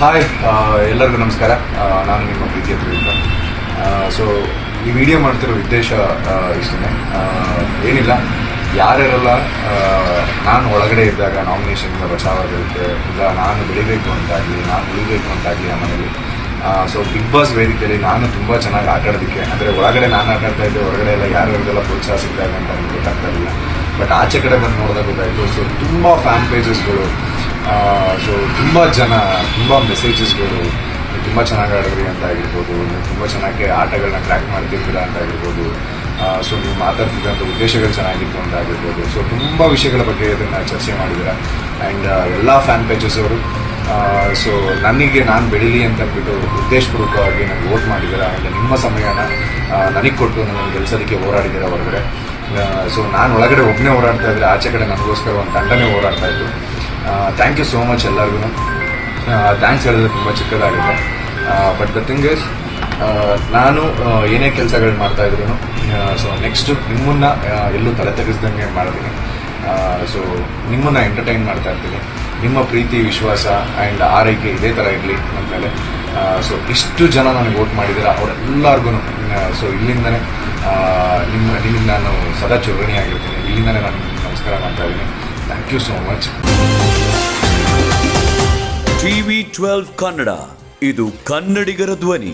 Hi ಆ, ಎಲ್ಲರಿಗೂ ನಮಸ್ಕಾರ. ನಾನು ನಿಮ್ಮ ಪ್ರೀತಿಯ ಹತ್ರದಿಂದ ಸೊ ಈ ವಿಡಿಯೋ ಮಾಡ್ತಿರೋ ಉದ್ದೇಶ ಇಷ್ಟೇ ಏನಿಲ್ಲ. ಯಾರ್ಯಾರಲ್ಲ ನಾನು ಒಳಗಡೆ ಇದ್ದಾಗ ನಾಮಿನೇಷನ್ನಿಂದ ಬಚಾವಾಗಿರುತ್ತೆ ಇಲ್ಲ ನಾನು ಬೆಳಿಬೇಕು ಅಂತಾಗಲಿ ನಾನು ಉಳಿಬೇಕು ಅಂತಾಗಲಿ ನಮ್ಮ ಮನೇಲಿ ಸೊ ಬಿಗ್ ಬಾಸ್ ವೇದಿಕೆಯಲ್ಲಿ ನಾನು ತುಂಬ ಚೆನ್ನಾಗಿ ಆಟಾಡೋದಕ್ಕೆ ಅಂದರೆ ಒಳಗಡೆ ನಾನು ಆಟ ಆಡ್ತಾ ಇದ್ದೆ ಹೊರಗಡೆ ಎಲ್ಲ ಯಾರ್ಯಾರಿಗೆಲ್ಲ ಪ್ರೋತ್ಸಾಹ ಸಿಗ್ತಾರೆ ಅಂತ ನನಗೆ ಗೊತ್ತಾಗ್ತಾ ಇರಲಿಲ್ಲ ಬಟ್ ಆಚೆ ಕಡೆ ಬಂದು ನೋಡಿದಾಗ ಗೊತ್ತಾಯಿತು ಸೊ ತುಂಬ ಫ್ಯಾನ್ ಪೇಜಸ್ಗಳು ಸೊ ತುಂಬ ಜನ, ತುಂಬ ಮೆಸೇಜಸ್ಗಳು ತುಂಬ ಚೆನ್ನಾಗಿ ಆಡಿದ್ರಿ ಅಂತ ಆಗಿರ್ಬೋದು ನೀವು ತುಂಬ ಚೆನ್ನಾಗಿ ಆಟಗಳನ್ನ ಟ್ರ್ಯಾಕ್ ಮಾಡ್ತಿರ್ತೀರ ಅಂತ ಆಗಿರ್ಬೋದು ಸೊ ನೀವು ಮಾತಾಡ್ತಿದ್ದಂಥ ಉದ್ದೇಶಗಳು ಚೆನ್ನಾಗಿತ್ತು ಅಂತ ಆಗಿರ್ಬೋದು, ಸೊ ತುಂಬ ವಿಷಯಗಳ ಬಗ್ಗೆ ಇದನ್ನು ಚರ್ಚೆ ಮಾಡಿದ್ದೀರ? ಆ್ಯಂಡ್ ಎಲ್ಲ ಫ್ಯಾನ್ ಪೇಜಸ್ ಅವರು ಸೊ ನನಗೆ ನಾನು ಬೆಳೀಲಿ ಅಂತ ಅಂದ್ಬಿಟ್ಟು ಉದ್ದೇಶಪೂರ್ವಕವಾಗಿ ನನಗೆ ವೋಟ್ ಮಾಡಿದ್ದೀರ ಆ್ಯಂಡ್ ನಿಮ್ಮ ಸಮಯನ ನನಗೆ ಕೊಟ್ಟು ನನ್ನ ಕೆಲಸದಕ್ಕೆ ಹೋರಾಡಿದ್ದೀರ ಹೊರಗಡೆ? ಸೊ ನಾನು ಒಳಗಡೆ ಒಬ್ಬನೇ ಹೋರಾಡ್ತಾ ಇದ್ದರೆ ಆಚೆ ಕಡೆ ನನಗೋಸ್ಕರ ಒಂದು ತಂಡನೇ ಹೋರಾಡ್ತಾ ಇತ್ತು ಥ್ಯಾಂಕ್ ಯು ಸೋ ಮಚ್ ಎಲ್ಲರಿಗೂ. ಥ್ಯಾಂಕ್ಸ್ ಹೇಳಿದ್ರೆ ತುಂಬ ಚಿಕ್ಕದಾಗಿದೆ. ಬಟ್ ದ ಥಿಂಗ್ ಇಸ್ ನಾನು ಏನೇ ಕೆಲಸಗಳು ಮಾಡ್ತಾ ಇದ್ರು ಸೊ ನೆಕ್ಸ್ಟು ನಿಮ್ಮನ್ನ ಎಲ್ಲೂ ತಲೆ ತೆಗೆಸ್ದಂಗೆ ಮಾಡ್ತೀನಿ ಸೊ ನಿಮ್ಮನ್ನ ಎಂಟರ್ಟೈನ್ ಮಾಡ್ತಾ ಇರ್ತೀನಿ. ನಿಮ್ಮ ಪ್ರೀತಿ, ವಿಶ್ವಾಸ ಆ್ಯಂಡ್ ಆರೈಕೆ ಇದೇ ಥರ ಇರಲಿ ನನ್ನ ಮೇಲೆ. ಸೊ ಇಷ್ಟು ಜನ ನನಗೆ ವೋಟ್ ಮಾಡಿದ್ದೀರ ಅವರೆಲ್ಲರಿಗೂ ಸೊ ಇಲ್ಲಿಂದನೇ ನಿಮ್ಮ ನಿಮಗೆ ನಾನು ಸದಾ ಚುರುಣಿಯಾಗಿರ್ತೀನಿ ಇಲ್ಲಿಂದನೇ ನಾನು ನಮಸ್ಕಾರ ಮಾಡ್ತಾ ಇದ್ದೀನಿ. Thank you so much TV twelve Kannada ಇದು ಕನ್ನಡಿಗರ ಧ್ವನಿ.